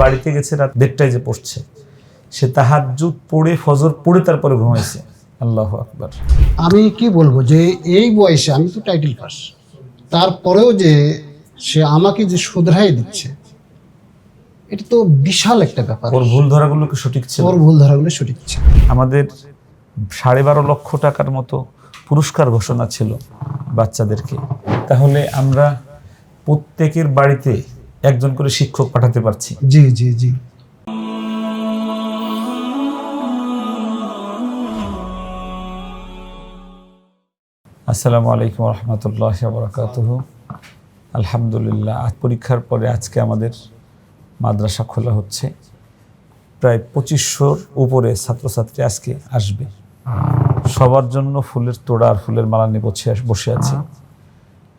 বাড়িতে গেছে রাত দেড়টায় যে পড়ছে। সে তাহাজ্জুদ পড়ে ফজর পড়ে তারপরে ঘুমাইছে। আল্লাহ আকবার। আমি কি বলব যে এই বয়সে আমি তো টাইটেল পাস তারপরেও যে সে আমাকে যে শুধরাই দিচ্ছে এটা তো বিশাল একটা ব্যাপার। ওর ভুল ধরাগুলোকে সঠিক ছিল? ওর ভুল ধারাগুলো সঠিক ছিল। আমাদের সাড়ে বারো লক্ষ টাকার মতো পুরস্কার ঘোষণা ছিল বাচ্চাদেরকে। তাহলে আমরা প্রত্যেকের বাড়িতে একজন করে শিক্ষক পাঠাতে পারছি। জি জি জি। আসসালামু আলাইকুম রহমতুল্লাহ বরকাতুহ আলহামদুলিল্লাহ আজ পরীক্ষার পরে আজকে আমাদের মাদ্রাসা খোলা হচ্ছে। প্রায় পঁচিশশোর উপরে ছাত্রছাত্রী আজকে আসবে। সবার জন্য ফুলের তোড়া আর ফুলের মালা নিয়ে বসে বসে আছে।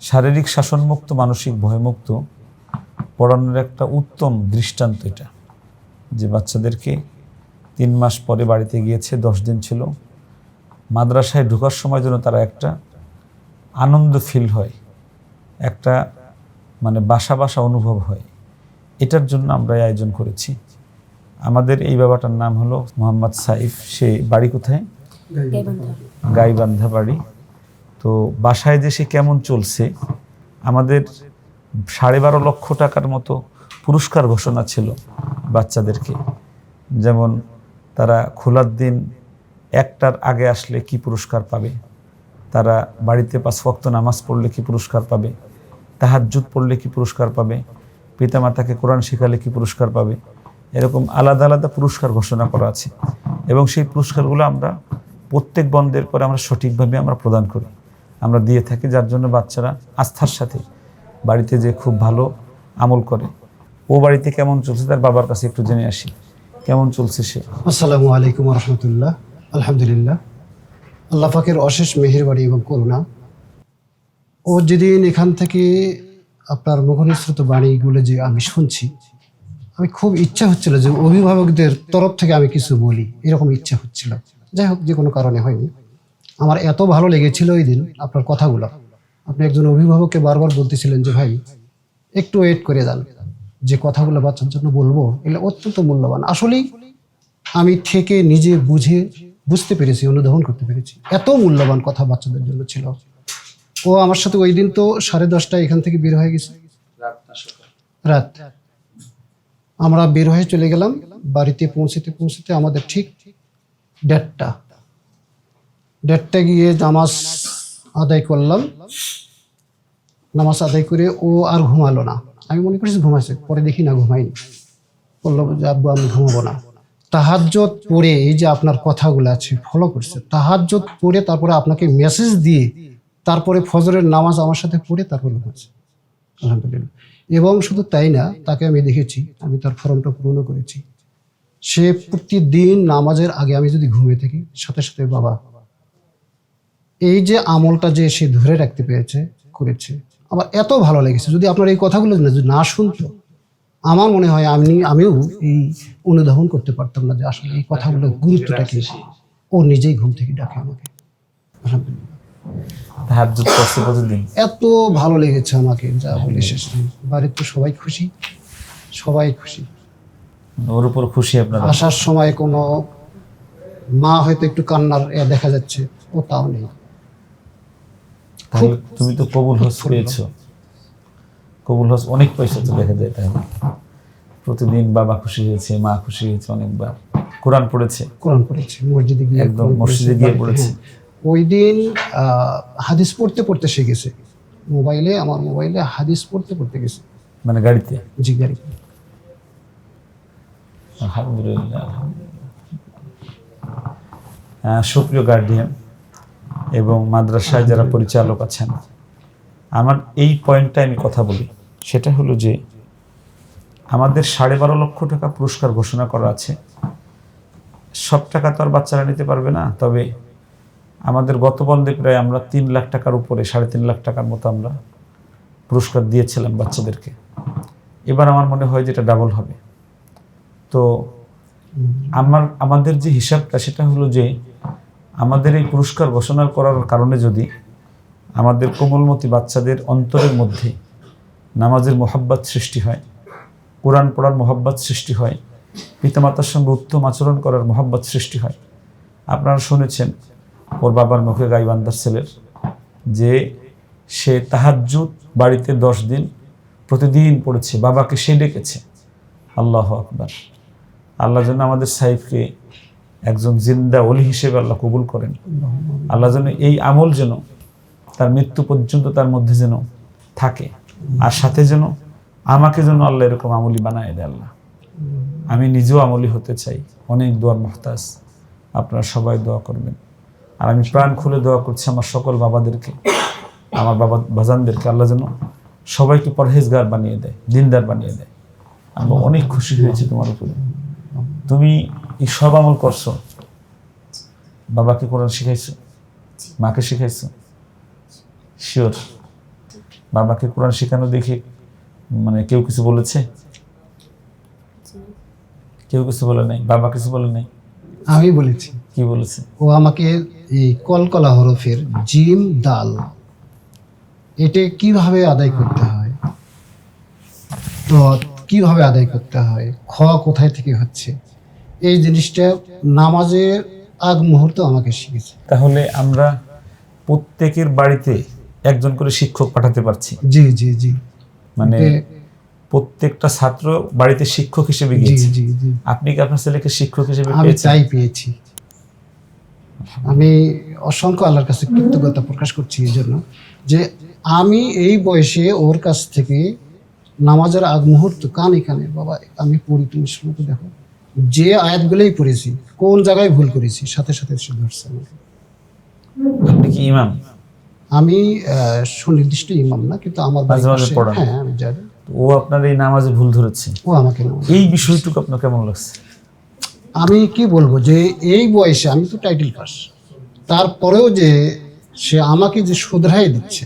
শারীরিক শাসনমুক্ত মানসিক ভয়মুক্ত পড়ানোর একটা উত্তম দৃষ্টান্ত এটা। যে বাচ্চাদেরকে তিন মাস পরে বাড়িতে গিয়েছে দশ দিন ছিল মাদ্রাসায় ঢোকার সময় যেন তারা একটা আনন্দ ফিল হয় একটা মানে বাসা বাসা অনুভব হয় এটার জন্য আমরা আয়োজন করেছি। আমাদের এই বাবাটার নাম হলো মোহাম্মদ সাইফ সে বাড়ি কোথায়? গাইবান্ধা বাড়ি। তো বাসায় যে সে কেমন চলছে আমাদের সাড়ে বারো লক্ষ টাকার মতো পুরস্কার ঘোষণা ছিল বাচ্চাদেরকে। যেমন তারা খোলার দিন একটার আগে আসলে কি পুরস্কার পাবে, তারা বাড়িতে পাঁচ ওয়াক্ত নামাজ পড়লে কি পুরস্কার পাবে, তাহাজ্জুদ পড়লে কি পুরস্কার পাবে, পিতামাতাকে কোরআন শেখালে কি পুরস্কার পাবে, এরকম আলাদা আলাদা পুরস্কার ঘোষণা করা আছে। এবং সেই পুরস্কারগুলো আমরা প্রত্যেক বন্ধের পরে আমরা সঠিকভাবে আমরা প্রদান করি। আমরা দিয়ে থাকি যার জন্য বাচ্চারা আস্থার সাথে বাড়িতে যে খুব ভালো আমল করে। ও বাড়িতে কেমন চলছে তার বাবার কাছে একটু জেনে আসি। কেমন চলছে সে? আসসালামু আলাইকুম রহমতুল্লাহ। আলহামদুলিল্লাহ। আল্লাহ পাকের অশেষ মেহেরবাড়ি এবং করুণা। ও যেদিন এখান থেকে আপনার মুখনিসৃত বাণীগুলো যে আমি শুনছি, আমি খুব ইচ্ছা হচ্ছিল যে অভিভাবকদের তরফ থেকে আমি কিছু বলি। এরকম ইচ্ছা হচ্ছিল। যাই হোক, যে কোনো কারণে হয়নি। আমার এত ভালো লেগেছিল ওই দিন আপনার কথাগুলো। আপনি একজন অভিভাবককে বারবার বলতেছিলেন যে, ভাই, একটু ওয়েট করে যান। যে কথাগুলো বাচ্চার জন্য বলব, এগুলো অত্যন্ত মূল্যবান। আসলেই আমি থেকে নিজে বুঝে, বুঝতে পেরেছি, অনুধাবন করতে পেরেছি। এত মূল্যবান কথা বাচ্চাদের জন্য ছিল। ও আমার সাথে ওই দিন তো সাড়ে দশটায় এখান থেকে বের হয়ে গেছে। রাত আমরা বের হয়ে চলে গেলাম। বাড়িতে পৌঁছতে পৌঁছতে আমাদের ঠিক দেড়টা। দেড়টা গিয়ে নামাজ আদায় করলাম। নামাজ আদায় করে ও আর ঘুমালো না। আমি মনে করছি ঘুমাইছে, পরে দেখি না ঘুমাইনি বলল, যে আব্বু, আমি ঘুমাবো না। তাহাজ্জত পড়ে এই যে আপনার কথাগুলো আছে ফলো করছে। তাহাজ্জত পড়ে তারপরে আপনাকে মেসেজ দিয়ে তারপরে ফজরের নামাজ আমার সাথে পড়ে তারপরে ঘুমাচ্ছে। আলহামদুলিল্লাহ। এবং শুধু তাই না, তাকে আমি দেখেছি, আমি তার ফর্মটা পূরণ করেছি। সে প্রতিদিন নামাজের আগে আমি যদি ঘুমিয়ে থাকি, সাথে সাথে বাবা এই যে আমলটা যে সে ধরে রাখতে পেরেছে করেছে আমার এত ভালো লেগেছে। যদি আপনার এই কথাগুলো না- যদি না শুনতো আমার মনে হয় আমি আমিও এই অনুধাবন করতে পারতাম না যে আসলে এই কথাগুলোর গুরুত্বটা কি। ও নিজেই ঘুম থেকে ডাকে আমাকে। এত ভালো লেগেছে আমাকে যা বলে শেষ নেই। বাড়ির তো সবাই খুশি সবাই খুশি। ওর উপর খুশি আপনার? আসার সময় কোনো মা হয়তো একটু কান্নার দেখা যাচ্ছে ও তাও নেই। তুমি তো কবুল হস পেয়েছ। কবুল হস অনেক পয়সা তো দেখা যায় তাহলে। প্রতিদিন বাবা খুশি হয়েছে মা খুশি হয়েছে অনেকবার। কোরআন পড়েছে? কোরআন পড়েছে মসজিদে গিয়ে একদম মসজিদে গিয়ে পড়েছে। হ্যাঁ। ওই দিন হাদিস পড়তে পড়তে শিখেছে মোবাইলে আমার মোবাইলে হাদিস পড়তে পড়তে গেছে। মানে গাড়িতে? জি গাড়ি আলহামদুলিল্লাহ আলহামদুলিল্লাহ। সুপ্রিয় গার্ডিয়ান এবং মাদ্রাসায় যারা পরিচালক আছেন। আমার এই পয়েন্টটা আমি কথা বলি। সেটা হলো যে আমাদের সাড়ে বারো লক্ষ টাকা পুরস্কার ঘোষণা করা আছে। সব টাকা তো আর বাচ্চারা নিতে পারবে না। তবে আমাদের গত বন্ধে প্রায় আমরা তিন লাখ টাকার উপরে সাড়ে তিন লাখ টাকার মতো আমরা পুরস্কার দিয়েছিলাম বাচ্চাদেরকে। এবার আমার মনে হয় যেটা ডাবল হবে। তো আমার আমাদের যে হিসাবটা সেটা হলো যে আমাদের এই পুরস্কার ঘোষণা করার কারণে যদি আমাদের কোমলমতি বাচ্চাদের অন্তরের মধ্যে নামাজের মোহাব্বত সৃষ্টি হয়, কোরআন পড়ার মোহাব্বত সৃষ্টি হয়, পিতামাতার সঙ্গে উত্তম আচরণ করার মোহাব্বত সৃষ্টি হয়। আপনারা শুনেছেন ওর বাবার মুখে গাইবান্দার ছেলের যে সে তাহাজ্জুদ বাড়িতে দশ দিন প্রতিদিন পড়েছে, বাবাকে সে ডেকেছে। আল্লাহ আকবার। আল্লাহ যেন আমাদের সাহেবকে একজন জিন্দা অলি হিসেবে আল্লাহ কবুল করেন। আল্লাহ যেন এই আমল যেন তার মৃত্যু পর্যন্ত তার মধ্যে যেন থাকে, আর সাথে যেন আমাকে যেন আল্লাহ এরকম আমলি বানায় দেয় আল্লাহ। আমি নিজেও আমলি হতে চাই। অনেক দোয়ার মহতাজ আপনারা সবাই দোয়া করবেন। আর আমি প্রাণ খুলে দোয়া করছি আমার সকল বাবাদেরকে, আমার বাবা বাজানদেরকে। আল্লাহ যেন সবাইকে পরহেজগার বানিয়ে দেয়, দিনদার বানিয়ে দেয়। আমি অনেক খুশি হয়েছি তোমার উপরে। তুমি এই সব আমল করছ। বাবাকে কোরআন শিখাইছো? মাকে শিখাইছো? শিওর বাবাকে কোরআন শেখানো দেখে মানে কেউ কিছু বলেছে? কেউ কিছু বলে নাই? বাবা কিছু বলে নাই? আমি বলেছি। কি বলেছে? ও আমাকে এই কলকলা হরফের জিম দাল এটা কীভাবে আদায় করতে হয়? তো কীভাবে আদায় করতে হয়? খ কোথায় থেকে হচ্ছে? এই জিনিসটা নামাজের আগ মুহূর্তে আমাকে শিখেছে। তাহলে আমরা প্রত্যেকের বাড়িতে একজন করে শিক্ষক পাঠাতে পারছি। জি জি জি। মানে প্রত্যেকটা ছাত্র বাড়িতে শিক্ষক হিসেবে গিয়েছে। আপনি কি আপনার ছেলেকে শিক্ষক হিসেবে আমি তাই পেয়েছি। আমি অসংখ্য আল্লাহর কাছে কৃতজ্ঞতা প্রকাশ করছি এই জন্য যে আমি এই বয়সে ওর কাছ থেকে নামাজের আগ মুহূর্ত কানে কানে বাবা আমি পড়ি তুমি শুনে তো দেখো। যে আয়াতগুলোই পড়েছি কোন জায়গায় ভুল করেছি সাথে সাথে সে ধরছে আমাকে। আপনি কি ইমাম? আমি সুনির্দিষ্ট ইমাম না কিন্তু আমার হ্যাঁ আমি জানি ও আপনার এই নামাজে ভুল ধরেছে। ও আমাকে এই বিষয়টুকু আপনার কেমন লাগছে? আমি কি বলব যে এই বয়সে আমি তো টাইটেল পাস তারপরেও যে সে আমাকে যে শুধরাই দিচ্ছে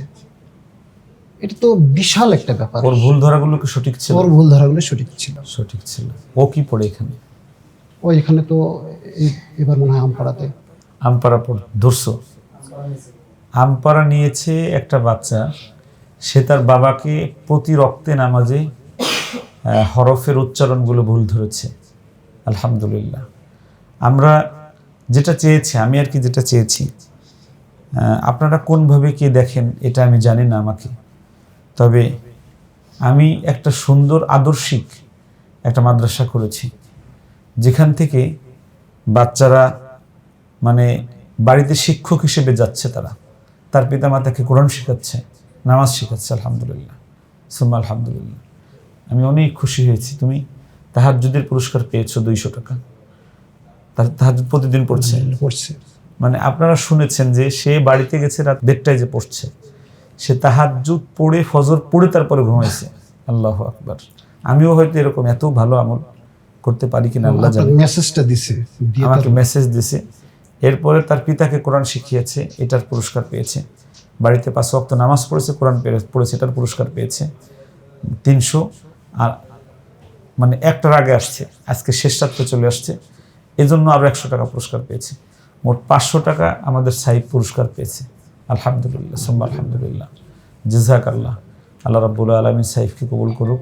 এটা তো বিশাল একটা ব্যাপার। ওর ভুল ধরাগুলো কি সঠিক ছিল? ওর ভুল ধারাগুলো সঠিক ছিল। সঠিক ছিল। ও কি পড়ে এখানে? ও এখানে তো এবার মনে হয় আমপাড়াতে। আমপাড়া পড়, ধরছো। আমপাড়া নিয়েছে একটা বাচ্চা। সে তার বাবাকে প্রতি রক্তে নামাজে হরফের উচ্চারণগুলো ভুল ধরেছে। আলহামদুলিল্লাহ। আমরা যেটা চেয়েছি, আমি আর কি যেটা চেয়েছি আপনারা কোনভাবে কি দেখেন এটা আমি জানি না আমাকে। তবে আমি একটা সুন্দর আদর্শিক একটা মাদ্রাসা করেছি। যেখান থেকে বাচ্চারা মানে বাড়িতে শিক্ষক হিসেবে যাচ্ছে তারা। তার পিতা মাতাকে কোরআন শেখাচ্ছে নামাজ শেখাচ্ছে আলহামদুলিল্লাহ। সুম্মা আলহামদুলিল্লাহ। আমি অনেক খুশি হয়েছি। তুমি তাহাজ্জুদের পুরস্কার পেয়েছ দুইশো টাকা। তার তাহাজ্জুদ প্রতিদিন পড়ছে। পড়ছে। মানে আপনারা শুনেছেন যে সে বাড়িতে গেছে রাত দেড়টায় যে পড়ছে। সে তাহাজ্জুদ পড়ে ফজর পড়ে তারপরে ঘুমাইছে। আল্লাহ আকবার। আমিও হয়তো এরকম এত ভালো আমল করতে পারি কিনা আল্লাহ জানে। মেসেজটা দিছে আমাকে মেসেজ দিছে। এরপরে তার পিতাকে কোরআন শিখিয়েছে এটার পুরস্কার পেয়েছে। বাড়িতে পাঁচ ওয়াক্ত নামাজ পড়েছে কোরআন পড়েছে এটার পুরস্কার পেয়েছে। তিনশো আর মানে একটার আগে আসছে আজকে শেষ রাত্রে চলে আসছে। এজন্য আরও একশো টাকা পুরস্কার পেয়েছে। মোট পাঁচশো টাকা আমাদের সাহিব পুরস্কার পেয়েছে। আলহামদুলিল্লাহ সোম্বা আলহামদুলিল্লাহ। জিজাক আল্লাহ আল্লাহ রাব্বুল আলমী সাহিবকে কবুল করুক।